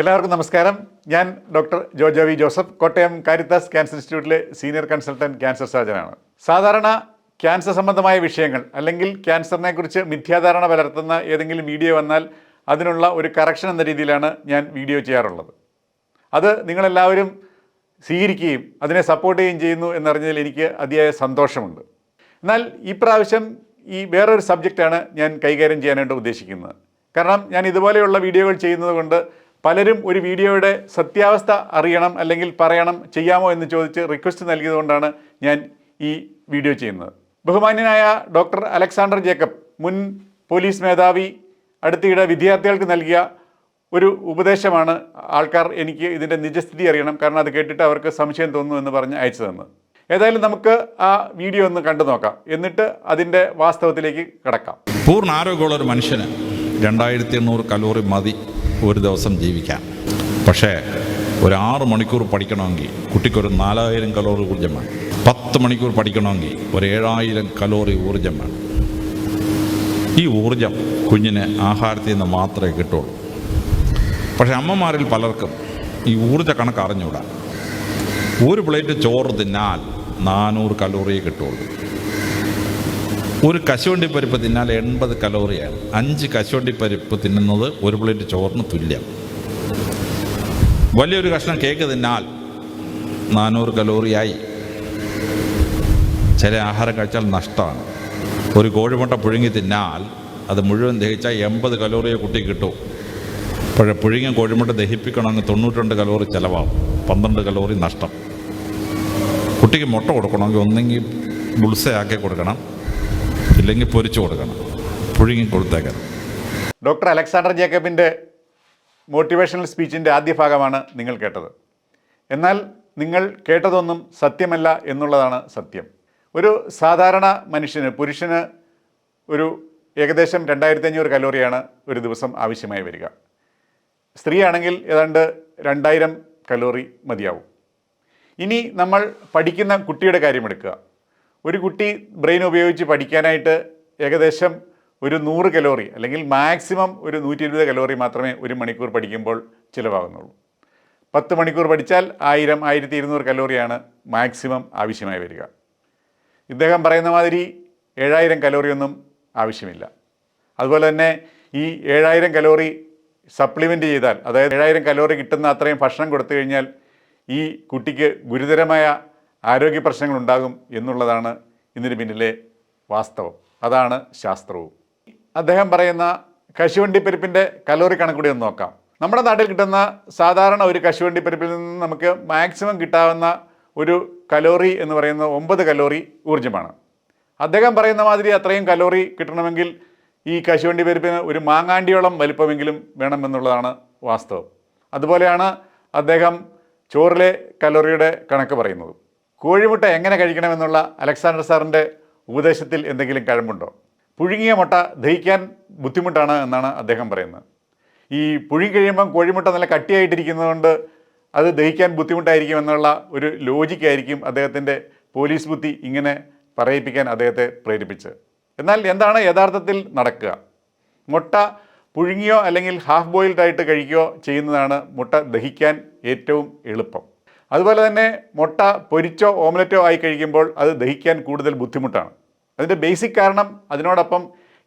എല്ലാവർക്കും നമസ്കാരം. ഞാൻ doctor Jojo V Joseph Kottayam Caritas cancer ഇൻസ്റ്റിറ്റ്യൂട്ടിലെ സീനിയർ കൺസൾട്ടന്റ് ക്യാൻസർ സർജനാണ്. സാധാരണ ക്യാൻസർ സംബന്ധമായ വിഷയങ്ങൾ അല്ലെങ്കിൽ ക്യാൻസറിനെ കുറിച്ച് മിഥ്യാധാരണ പലർത്തുന്ന ഏതെങ്കിലും വീഡിയോ വന്നാൽ അതിനുള്ള ഒരു കറക്ഷൻ എന്ന രീതിയിലാണ് ഞാൻ വീഡിയോ ചെയ്യാറുള്ളത്. അത് നിങ്ങളെല്ലാവരും സ്വീകരിക്കുകയും അതിനെ സപ്പോർട്ട് ചെയ്യുകയും ചെയ്യുന്നു എന്നറിഞ്ഞതിൽ എനിക്ക് അതിയായ സന്തോഷമുണ്ട്. എന്നാൽ ഈ പ്രാവശ്യം ഈ വേറൊരു സബ്ജക്റ്റാണ് ഞാൻ കൈകാര്യം ചെയ്യാനായിട്ട് ഉദ്ദേശിക്കുന്നത്. കാരണം ഞാൻ ഇതുപോലെയുള്ള വീഡിയോകൾ ചെയ്യുന്നത് കൊണ്ട് പലരും ഒരു വീഡിയോയുടെ സത്യാവസ്ഥ അറിയണം അല്ലെങ്കിൽ പറയണം ചെയ്യാമോ എന്ന് ചോദിച്ച് റിക്വസ്റ്റ് നൽകിയതുകൊണ്ടാണ് ഞാൻ ഈ വീഡിയോ ചെയ്യുന്നത്. ബഹുമാന്യനായ ഡോക്ടർ അലക്സാണ്ടർ ജേക്കബ് മുൻ പോലീസ് മേധാവി അടുത്തിടെ വിദ്യാർത്ഥികൾക്ക് നൽകിയ ഒരു ഉപദേശമാണ് ആൾക്കാർ എനിക്ക് ഇതിന്റെ നിജസ്ഥിതി അറിയണം കാരണം അത് കേട്ടിട്ട് അവർക്ക് സംശയം തോന്നുന്നു എന്ന് പറഞ്ഞ് അയച്ചു തന്നു ഏതായാലും നമുക്ക് ആ വീഡിയോ ഒന്ന് കണ്ടു നോക്കാം. എന്നിട്ട് അതിന്റെ വാസ്തവത്തിലേക്ക് കിടക്കാം. പൂർണ ആരോഗ്യമുള്ള ഒരു മനുഷ്യന് രണ്ടായിരത്തി എണ്ണൂറ് കലോറി മതി. ഒരു ദിവസം ജീവിക്കാം. പക്ഷേ ഒരു ആറ് മണിക്കൂർ പഠിക്കണമെങ്കിൽ കുട്ടിക്കൊരു നാലായിരം കലോറി ഊർജം വേണം. പത്ത് മണിക്കൂർ പഠിക്കണമെങ്കിൽ ഒരു ഏഴായിരം കലോറി ഊർജം വേണം. ഈ ഊർജം കുഞ്ഞിന് ആഹാരത്തിൽ നിന്ന് മാത്രമേ കിട്ടുള്ളൂ. പക്ഷെ അമ്മമാരിൽ പലർക്കും ഈ ഊർജ കണക്ക് അറിഞ്ഞൂടാ ഒരു പ്ലേറ്റ് ചോറ് തിന്നാൽ നാനൂറ് കലോറിയേ കിട്ടുള്ളൂ. ഒരു കശുവണ്ടി പരിപ്പ് തിന്നാൽ എൺപത് കലോറിയാണ്. അഞ്ച് കശുവണ്ടി പരിപ്പ് തിന്നുന്നത് ഒരു പ്ലേറ്റ് ചോറിന് തുല്യം. വലിയൊരു കഷ്ണം കേക്ക് തിന്നാൽ നാനൂറ് കലോറിയായി. ചില ആഹാരം കഴിച്ചാൽ നഷ്ടമാണ്. ഒരു കോഴിമുട്ട പുഴുങ്ങി തിന്നാൽ അത് മുഴുവൻ ദഹിച്ചാൽ എൺപത് കലോറിയെ കുട്ടി കിട്ടും. പക്ഷേ പുഴുങ്ങിയ കോഴിമുട്ട ദഹിപ്പിക്കണമെങ്കിൽ തൊണ്ണൂറ്റിരണ്ട് കലോറി ചിലവാകും. പന്ത്രണ്ട് കലോറി നഷ്ടം. കുട്ടിക്ക് മുട്ട കൊടുക്കണമെങ്കിൽ ഒന്നെങ്കിൽ ബുൾസയാക്കി കൊടുക്കണം. ഇല്ലെങ്കിൽ പൊരിച്ചു കൊടുക്കണം. പുഴുങ്ങി കൊടുത്തേക്കണം. ഡോക്ടർ അലക്സാണ്ടർ ജേക്കബിന്റെ മോട്ടിവേഷണൽ സ്പീച്ചിന്റെ ആദ്യ ഭാഗമാണ് നിങ്ങൾ കേട്ടത്. എന്നാൽ നിങ്ങൾ കേട്ടതൊന്നും സത്യമല്ല എന്നുള്ളതാണ് സത്യം. ഒരു സാധാരണ മനുഷ്യന് പുരുഷന് ഒരു ഏകദേശം രണ്ടായിരത്തി അഞ്ഞൂറ് കലോറിയാണ് ഒരു ദിവസം ആവശ്യമായി വരിക. സ്ത്രീയാണെങ്കിൽ ഏതാണ്ട് രണ്ടായിരം കലോറി മതിയാവും. ഇനി നമ്മൾ പഠിക്കുന്ന കുട്ടിയുടെ കാര്യമെടുക്കുക ഒരു കുട്ടി ബ്രെയിൻ ഉപയോഗിച്ച് പഠിക്കാനായിട്ട് ഏകദേശം ഒരു നൂറ് കലോറി അല്ലെങ്കിൽ മാക്സിമം ഒരു നൂറ്റി ഇരുപത് കലോറി മാത്രമേ ഒരു മണിക്കൂർ പഠിക്കുമ്പോൾ ചിലവാകുന്നുള്ളൂ. പത്ത് മണിക്കൂർ പഠിച്ചാൽ ആയിരം ആയിരത്തി ഇരുന്നൂറ് കലോറിയാണ് മാക്സിമം ആവശ്യമായി വരിക. ഇദ്ദേഹം പറയുന്ന മാതിരി ഏഴായിരം കലോറിയൊന്നും ആവശ്യമില്ല. അതുപോലെ തന്നെ ഈ ഏഴായിരം കലോറി സപ്ലിമെന്റ് ചെയ്താൽ അതായത് ഏഴായിരം കലോറി കിട്ടുന്ന അത്രയും ഭക്ഷണം കൊടുത്തു കഴിഞ്ഞാൽ ഈ കുട്ടിക്ക് ഗുരുതരമായ ആരോഗ്യ പ്രശ്നങ്ങൾ ഉണ്ടാകും എന്നുള്ളതാണ് ഇതിന് പിന്നിലെ വാസ്തവം. അതാണ് ശാസ്ത്രവും. അദ്ദേഹം പറയുന്ന കശുവണ്ടി പരിപ്പിന്റെ കലോറി കണക്കൂടി ഒന്ന് നോക്കാം. നമ്മുടെ നാട്ടിൽ കിട്ടുന്ന സാധാരണ ഒരു കശുവണ്ടി പരിപ്പിൽ നിന്ന് നമുക്ക് മാക്സിമം കിട്ടാവുന്ന ഒരു കലോറി എന്ന് പറയുന്ന ഒമ്പത് കലോറി ഊർജമാണ്. അദ്ദേഹം പറയുന്ന മാതിരി അത്രയും കലോറി കിട്ടണമെങ്കിൽ ഈ കശുവണ്ടി പരിപ്പിന് ഒരു മാങ്ങാണ്ടിയോളം വലിപ്പമെങ്കിലും വേണമെന്നുള്ളതാണ് വാസ്തവം. അതുപോലെയാണ് അദ്ദേഹം ചോറിലെ കലോറിയുടെ കണക്ക് പറയുന്നത്. കോഴിമുട്ട എങ്ങനെ കഴിക്കണമെന്നുള്ള അലക്സാണ്ടർ സാറിന്റെ ഉപദേശത്തിൽ എന്തെങ്കിലും കഴമ്പുണ്ടോ പുഴുങ്ങിയ മുട്ട ദഹിക്കാൻ ബുദ്ധിമുട്ടാണ് എന്നാണ് അദ്ദേഹം പറയുന്നത്. ഈ പുഴുങ്ങി കഴിയുമ്പം കോഴിമുട്ട നല്ല കട്ടിയായിട്ടിരിക്കുന്നതുകൊണ്ട് അത് ദഹിക്കാൻ ബുദ്ധിമുട്ടായിരിക്കും എന്നുള്ള ഒരു ലോജിക്കായിരിക്കും അദ്ദേഹത്തിന്റെ പോലീസ് ബുദ്ധി ഇങ്ങനെ പറയിപ്പിക്കാൻ അദ്ദേഹത്തെ പ്രേരിപ്പിച്ചത്. എന്നാൽ എന്താണ് യഥാർത്ഥത്തിൽ നടക്കുക? മുട്ട പുഴുങ്ങിയോ അല്ലെങ്കിൽ ഹാഫ് ബോയിൽഡ് ആയിട്ട് കഴിക്കുകയോ ചെയ്യുന്നതാണ് മുട്ട ദഹിക്കാൻ ഏറ്റവും എളുപ്പം. അതുപോലെ തന്നെ മുട്ട പൊരിച്ചോ ഓംലറ്റോ ആയി കഴിക്കുമ്പോൾ അത് ദഹിക്കാൻ കൂടുതൽ ബുദ്ധിമുട്ടാണ്. അതിന്റെ ബേസിക് കാരണം അതിനോടൊപ്പം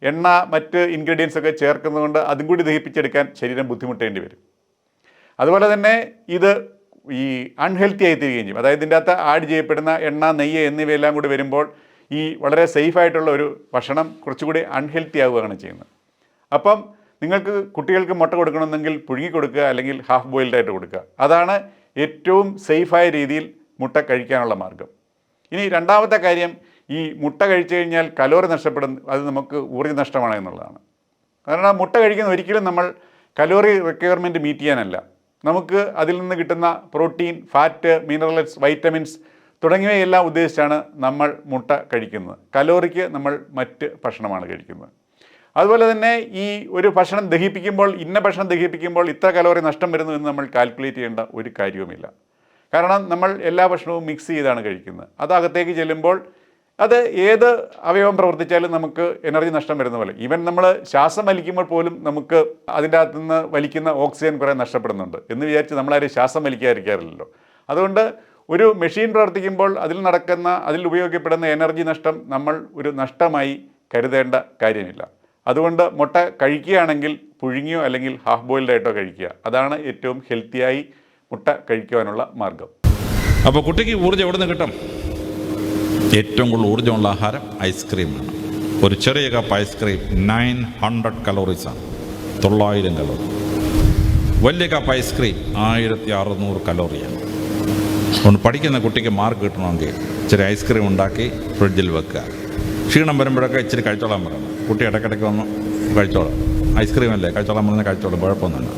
എണ്ണ മറ്റ് ഇൻഗ്രീഡിയൻസ് ഒക്കെ ചേർക്കുന്നതുകൊണ്ട് അതും കൂടി ദഹിപ്പിച്ചെടുക്കാൻ ശരീരം ബുദ്ധിമുട്ടേണ്ടി വരും. അതുപോലെ തന്നെ ഇത് ഈ അൺഹെൽത്തി ആയി തീരുകയും ചെയ്യും. അതായത് ഇതിന്റെ അകത്ത് ആഡ് ചെയ്യപ്പെടുന്ന എണ്ണ നെയ്യ് എന്നിവയെല്ലാം കൂടി വരുമ്പോൾ ഈ വളരെ സേഫ് ആയിട്ടുള്ള ഒരു ഭക്ഷണം കുറച്ചുകൂടി അൺഹെൽത്തി ആവുകയാണ് ചെയ്യുന്നത്. അപ്പം നിങ്ങൾക്ക് കുട്ടികൾക്ക് മുട്ട കൊടുക്കണമെന്നെങ്കിൽ പുഴുങ്ങി കൊടുക്കുക അല്ലെങ്കിൽ ഹാഫ് ബോയിൽഡ് ആയിട്ട് കൊടുക്കുക. അതാണ് ഏറ്റവും സേഫായ രീതിയിൽ മുട്ട കഴിക്കാനുള്ള മാർഗം. ഇനി രണ്ടാമത്തെ കാര്യം ഈ മുട്ട കഴിച്ചു കഴിഞ്ഞാൽ കലോറി നഷ്ടപ്പെടും അത് നമുക്ക് ഊർജ നഷ്ടമാണ് എന്നുള്ളതാണ്. കാരണം മുട്ട കഴിക്കുന്ന ഒരിക്കലും നമ്മൾ കലോറി റിക്വയർമെന്റ് മീറ്റ് ചെയ്യാനല്ല. നമുക്ക് അതിൽ നിന്ന് കിട്ടുന്ന പ്രോട്ടീൻ ഫാറ്റ് മിനറൽസ് വൈറ്റമിൻസ് തുടങ്ങിയവയെല്ലാം ഉദ്ദേശിച്ചാണ് നമ്മൾ മുട്ട കഴിക്കുന്നത്. കലോറിക്ക് നമ്മൾ മറ്റ് ഭക്ഷണമാണ് കഴിക്കുന്നത്. അതുപോലെ തന്നെ ഈ ഒരു ഭക്ഷണം ദഹിപ്പിക്കുമ്പോൾ ഇന്ന ഭക്ഷണം ദഹിപ്പിക്കുമ്പോൾ ഇത്ര കലോറി നഷ്ടം വരുന്നു എന്ന് നമ്മൾ കാൽക്കുലേറ്റ് ചെയ്യേണ്ട ഒരു കാര്യവുമില്ല. കാരണം നമ്മൾ എല്ലാ ഭക്ഷണവും മിക്സ് ചെയ്താണ് കഴിക്കുന്നത്. അത് അകത്തേക്ക് ചെല്ലുമ്പോൾ അത് ഏത് അവയവം പ്രവർത്തിച്ചാലും നമുക്ക് എനർജി നഷ്ടം വരുന്ന പോലെ. ഈവൻ നമ്മൾ ശ്വാസം വലിക്കുമ്പോൾ പോലും നമുക്ക് അതിന്റെ അകത്തു നിന്ന് വലിക്കുന്ന ഓക്സിജൻ കുറേ നഷ്ടപ്പെടുന്നുണ്ട് എന്ന് വിചാരിച്ച് നമ്മളാരും ശ്വാസം വലിക്കാതിരിക്കാറില്ലല്ലോ. അതുകൊണ്ട് ഒരു മെഷീൻ പ്രവർത്തിക്കുമ്പോൾ അതിൽ നടക്കുന്ന അതിൽ ഉപയോഗിക്കപ്പെടുന്ന എനർജി നഷ്ടം നമ്മൾ ഒരു നഷ്ടമായി കരുതേണ്ട കാര്യമില്ല. അതുകൊണ്ട് മുട്ട കഴിക്കുകയാണെങ്കിൽ പുഴുങ്ങിയോ അല്ലെങ്കിൽ ഹാഫ് ബോയിൽഡ് ആയിട്ടോ കഴിക്കുക. അതാണ് ഏറ്റവും ഹെൽത്തിയായി മുട്ട കഴിക്കുവാനുള്ള മാർഗം അപ്പോൾ കുട്ടിക്ക് ഊർജം എവിടെ നിന്ന് കിട്ടും? ഏറ്റവും കൂടുതൽ ഊർജമുള്ള ആഹാരം ഐസ്ക്രീമാണ് ഒരു ചെറിയ cup ice cream nine hundred കലോറീസാണ് തൊള്ളായിരം കലോറി വലിയ കപ്പ് ഐസ്ക്രീം ആയിരത്തി അറുന്നൂറ് കലോറിയാണ് അതുകൊണ്ട് പഠിക്കുന്ന കുട്ടിക്ക് മാർക്ക് കിട്ടണമെങ്കിൽ ചെറിയ ഐസ്ക്രീം ഉണ്ടാക്കി ഫ്രിഡ്ജിൽ വെക്കുക. ക്ഷീണം വരുമ്പോഴൊക്കെ ഇച്ചിരി കഴിച്ചോളാൻ പറയണം കുട്ടി ഇടയ്ക്കിടയ്ക്ക് വന്ന് കഴിച്ചോളാം. ഐസ്ക്രീം അല്ലേ കഴിച്ചോളാൻ പറഞ്ഞാൽ കഴിച്ചോളാം കുഴപ്പമൊന്നുമില്ല.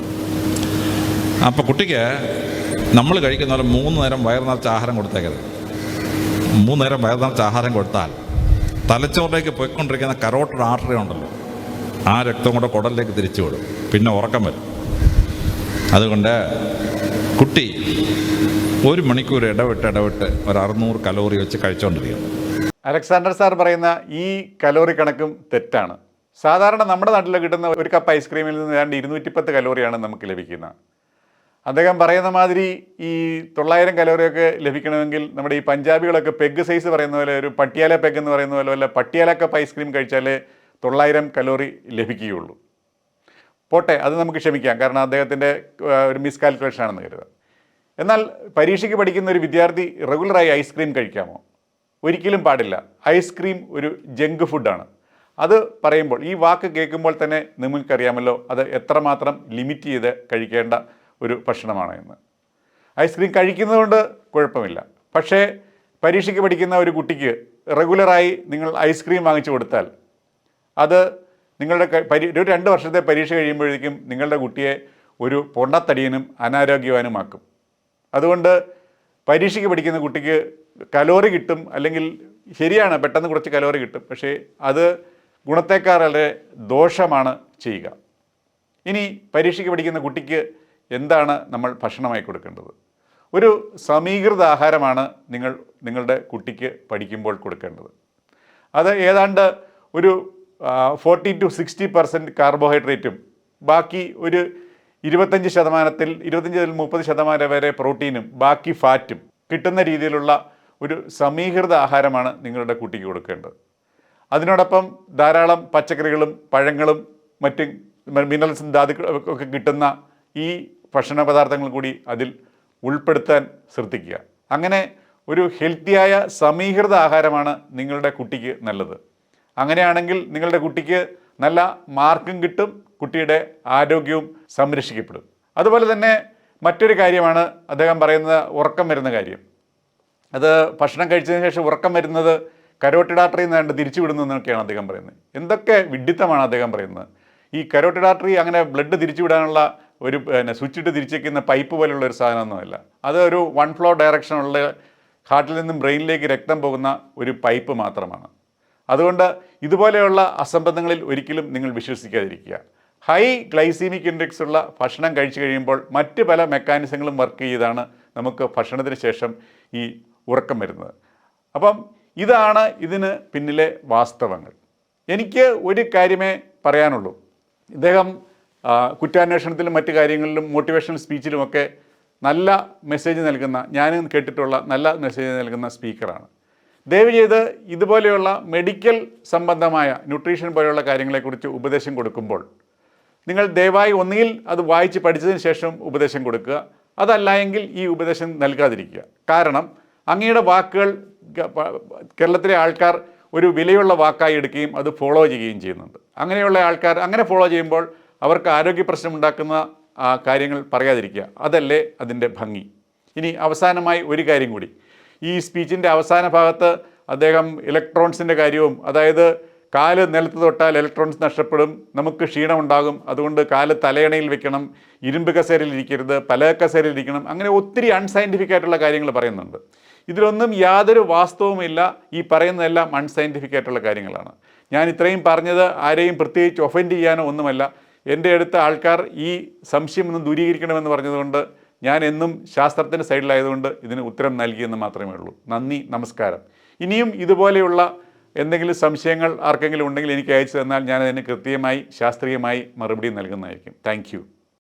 അപ്പോൾ കുട്ടിക്ക് നമ്മൾ കഴിക്കുന്ന പോലെ മൂന്ന് നേരം വയറ് നിറച്ച ആഹാരം കൊടുത്തേക്കരുത്. മൂന്ന് നേരം വയറ് നിറച്ച ആഹാരം കൊടുത്താൽ തലച്ചോറിലേക്ക് പോയിക്കൊണ്ടിരിക്കുന്ന കരോട്ടഡ് ആർട്ടറി ഉണ്ടല്ലോ ആ രക്തം കൂടെ കുടലിലേക്ക് തിരിച്ചു വിടും. പിന്നെ ഉറക്കം വരും. അതുകൊണ്ട് കുട്ടി ഒരു മണിക്കൂർ ഇടവിട്ട് ഇടവിട്ട് ഒരു അറുന്നൂറ് കലോറി വെച്ച് കഴിച്ചുകൊണ്ടിരിക്കണം അലക്സാണ്ടർ സാർ പറയുന്ന ഈ കലോറി കണക്കും തെറ്റാണ്. സാധാരണ നമ്മുടെ നാട്ടിൽ കിട്ടുന്ന ഒരു കപ്പ് ഐസ്ക്രീമിൽ നിന്ന് ഏതാണ്ട് ഇരുന്നൂറ്റിപ്പത്ത് കലോറിയാണ് നമുക്ക് ലഭിക്കുന്നത് അദ്ദേഹം പറയുന്ന മാതിരി ഈ തൊള്ളായിരം കലോറിയൊക്കെ ലഭിക്കണമെങ്കിൽ നമ്മുടെ ഈ പഞ്ചാബികളൊക്കെ പെഗ് സൈസ് പറയുന്ന പോലെ ഒരു പട്ടിയാല പെഗ് എന്ന് പറയുന്ന പോലെ വല്ല പട്ടിയാല കപ്പ് ഐസ്ക്രീം കഴിച്ചാലേ തൊള്ളായിരം കലോറി ലഭിക്കുകയുള്ളൂ. പോട്ടെ അത് നമുക്ക് ക്ഷമിക്കാം. കാരണം അദ്ദേഹത്തിന്റെ ഒരു മിസ്കാൽക്കുലേഷൻ ആണെന്ന് കരുതാം. എന്നാൽ പരീക്ഷയ്ക്ക് പഠിക്കുന്ന ഒരു വിദ്യാർത്ഥി റെഗുലറായി ഐസ്ക്രീം കഴിക്കാമോ? ഒരിക്കലും പാടില്ല. ഐസ്ക്രീം ഒരു ജങ്ക് ഫുഡാണ് അത് പറയുമ്പോൾ ഈ വാക്ക് കേൾക്കുമ്പോൾ തന്നെ നിങ്ങൾക്കറിയാമല്ലോ അത് എത്രമാത്രം ലിമിറ്റ് ചെയ്ത് കഴിക്കേണ്ട ഒരു ഭക്ഷണമാണ് എന്ന്. ഐസ്ക്രീം കഴിക്കുന്നതുകൊണ്ട് കുഴപ്പമില്ല. പക്ഷേ പരീക്ഷയ്ക്ക് പഠിക്കുന്ന ഒരു കുട്ടിക്ക് റെഗുലറായി നിങ്ങൾ ഐസ്ക്രീം വാങ്ങിച്ചു കൊടുത്താൽ അത് നിങ്ങളുടെ ഒരു രണ്ട് വർഷത്തെ പരീക്ഷ കഴിയുമ്പോഴേക്കും നിങ്ങളുടെ കുട്ടിയെ ഒരു പൊണ്ണത്തടിയനും അനാരോഗ്യവാനുമാക്കും. അതുകൊണ്ട് പരീക്ഷയ്ക്ക് പഠിക്കുന്ന കുട്ടിക്ക് കലോറി കിട്ടും അല്ലെങ്കിൽ ശരിയാണ് പെട്ടെന്ന് കുറച്ച് കലോറി കിട്ടും. പക്ഷേ അത് ഗുണത്തേക്കാൾ വളരെ ദോഷമാണ് ചെയ്യുക. ഇനി പരീക്ഷയ്ക്ക് പഠിക്കുന്ന കുട്ടിക്ക് എന്താണ് നമ്മൾ ഭക്ഷണമായി കൊടുക്കേണ്ടത്? ഒരു സമീകൃത ആഹാരമാണ് നിങ്ങൾ നിങ്ങളുടെ കുട്ടിക്ക് പഠിക്കുമ്പോൾ കൊടുക്കേണ്ടത്. അത് ഏതാണ്ട് ഒരു ഫോർട്ടി ടു സിക്സ്റ്റി പെർസെന്റ് കാർബോഹൈഡ്രേറ്റും ബാക്കി ഒരു ഇരുപത്തഞ്ച് ശതമാനത്തിൽ ഇരുപത്തഞ്ച് മുതൽ മുപ്പത് ശതമാനം വരെ പ്രോട്ടീനും ബാക്കി ഫാറ്റും കിട്ടുന്ന രീതിയിലുള്ള ഒരു സമീകൃത ആഹാരമാണ് നിങ്ങളുടെ കുട്ടിക്ക് കൊടുക്കേണ്ടത്. അതിനോടൊപ്പം ധാരാളം പച്ചക്കറികളും പഴങ്ങളും മറ്റ് മിനറൽസും ധാതുക്കളും ഒക്കെ കിട്ടുന്ന ഈ ഭക്ഷണ പദാർത്ഥങ്ങൾ കൂടി അതിൽ ഉൾപ്പെടുത്താൻ ശ്രദ്ധിക്കുക. അങ്ങനെ ഒരു ഹെൽത്തിയായ സമീകൃത ആഹാരമാണ് നിങ്ങളുടെ കുട്ടിക്ക് നല്ലത്. അങ്ങനെയാണെങ്കിൽ നിങ്ങളുടെ കുട്ടിക്ക് നല്ല മാർക്കും കിട്ടും കുട്ടിയുടെ ആരോഗ്യവും സംരക്ഷിക്കപ്പെടും. അതുപോലെ തന്നെ മറ്റൊരു കാര്യമാണ് അദ്ദേഹം പറയുന്നത് ഉറക്കം വരുന്ന കാര്യം. അത് ഭക്ഷണം കഴിച്ചതിന് ശേഷം ഉറക്കം വരുന്നത് കരോട്ടി ആർട്ടറിയിൽ നിന്ന് കണ്ട് തിരിച്ചു വിടുന്നു എന്നൊക്കെയാണ് അദ്ദേഹം പറയുന്നത്. എന്തൊക്കെ വിഡിത്തമാണ് അദ്ദേഹം പറയുന്നത്. ഈ കരോട്ടി ഡാക്ടറി അങ്ങനെ ബ്ലഡ് തിരിച്ചുവിടാനുള്ള ഒരു പിന്നെ സ്വിച്ച് ഇട്ട് തിരിച്ചേക്കുന്ന പൈപ്പ് പോലുള്ള ഒരു സാധനമൊന്നുമല്ല. അത് ഒരു വൺ ഫ്ലോ ഡയറക്ഷനുള്ള ഹാർട്ടിൽ നിന്നും ബ്രെയിനിലേക്ക് രക്തം പോകുന്ന ഒരു പൈപ്പ് മാത്രമാണ്. അതുകൊണ്ട് ഇതുപോലെയുള്ള അസംബന്ധങ്ങളിൽ ഒരിക്കലും നിങ്ങൾ വിശ്വസിക്കാതിരിക്കുക. ഹൈ ഗ്ലൈസീമിക് ഇൻഡെക്സ് ഉള്ള ഭക്ഷണം കഴിച്ചു കഴിയുമ്പോൾ മറ്റ് പല മെക്കാനിസങ്ങളും വർക്ക് ചെയ്താണ് നമുക്ക് ഭക്ഷണത്തിന് ശേഷം ഈ ഉറക്കം വരുന്നത്. അപ്പം ഇതാണ് ഇതിന് പിന്നിലെ വാസ്തവങ്ങൾ. എനിക്ക് ഒരു കാര്യമേ പറയാനുള്ളൂ. ഇദ്ദേഹം കുറ്റാന്വേഷണത്തിലും മറ്റു കാര്യങ്ങളിലും മോട്ടിവേഷണൽ സ്പീച്ചിലുമൊക്കെ നല്ല മെസ്സേജ് നൽകുന്ന ഞാൻ കേട്ടിട്ടുള്ള നല്ല മെസ്സേജ് നൽകുന്ന സ്പീക്കറാണ് ദയവ് ചെയ്ത് ഇതുപോലെയുള്ള മെഡിക്കൽ സംബന്ധമായ ന്യൂട്രീഷൻ പോലെയുള്ള കാര്യങ്ങളെക്കുറിച്ച് ഉപദേശം കൊടുക്കുമ്പോൾ നിങ്ങൾ ദയവായി ഒന്നുകിൽ അത് വായിച്ച് പഠിച്ചതിന് ശേഷം ഉപദേശം കൊടുക്കുക. അതല്ല എങ്കിൽ ഈ ഉപദേശം നൽകാതിരിക്കുക. കാരണം അങ്ങയുടെ വാക്കുകൾ കേരളത്തിലെ ആൾക്കാർ ഒരു വിലയുള്ള വാക്കായി എടുക്കുകയും അത് ഫോളോ ചെയ്യുകയും ചെയ്യുന്നുണ്ട്. അങ്ങനെയുള്ള ആൾക്കാർ അങ്ങനെ ഫോളോ ചെയ്യുമ്പോൾ അവർക്ക് ആരോഗ്യ പ്രശ്നം ഉണ്ടാക്കുന്ന കാര്യങ്ങൾ പറയാതിരിക്കുക. അതല്ലേ അതിന്റെ ഭംഗി. ഇനി അവസാനമായി ഒരു കാര്യം കൂടി. ഈ സ്പീച്ചിന്റെ അവസാന ഭാഗത്ത് അദ്ദേഹം ഇലക്ട്രോൺസിന്റെ കാര്യവും അതായത് കാൽ നിലത്ത് തൊട്ടാൽ ഇലക്ട്രോൺസ് നഷ്ടപ്പെടും നമുക്ക് ക്ഷീണമുണ്ടാകും അതുകൊണ്ട് കാൽ തലയണയിൽ വെക്കണം ഇരുമ്പ് കസേരയിൽ ഇരിക്കരുത് പല കസേരയിൽ ഇരിക്കണം അങ്ങനെ ഒത്തിരി അൺസയന്റിഫിക് ആയിട്ടുള്ള കാര്യങ്ങൾ പറയുന്നുണ്ട്. ഇതിലൊന്നും യാതൊരു വാസ്തവുമില്ല. ഈ പറയുന്നതെല്ലാം അൺസയന്റിഫിക് ആയിട്ടുള്ള കാര്യങ്ങളാണ്. ഞാൻ ഇത്രയും പറഞ്ഞത് ആരെയും പ്രത്യേകിച്ച് ഒഫൻഡ് ചെയ്യാനോ ഒന്നുമല്ല. എന്റെ അടുത്ത ആൾക്കാർ ഈ സംശയം ഒന്ന് ദൂരീകരിക്കണമെന്ന് പറഞ്ഞതുകൊണ്ട് ഞാൻ എന്നും ശാസ്ത്രത്തിന്റെ സൈഡിലായതുകൊണ്ട് ഇതിന് ഉത്തരം നൽകിയെന്ന് മാത്രമേ ഉള്ളൂ. നന്ദി നമസ്കാരം. ഇനിയും ഇതുപോലെയുള്ള എന്തെങ്കിലും സംശയങ്ങൾ ആർക്കെങ്കിലും ഉണ്ടെങ്കിൽ എനിക്ക് അയച്ചു തന്നാൽ ഞാൻ കൃത്യമായി ശാസ്ത്രീയമായി മറുപടി നൽകുന്നതായിരിക്കും. താങ്ക്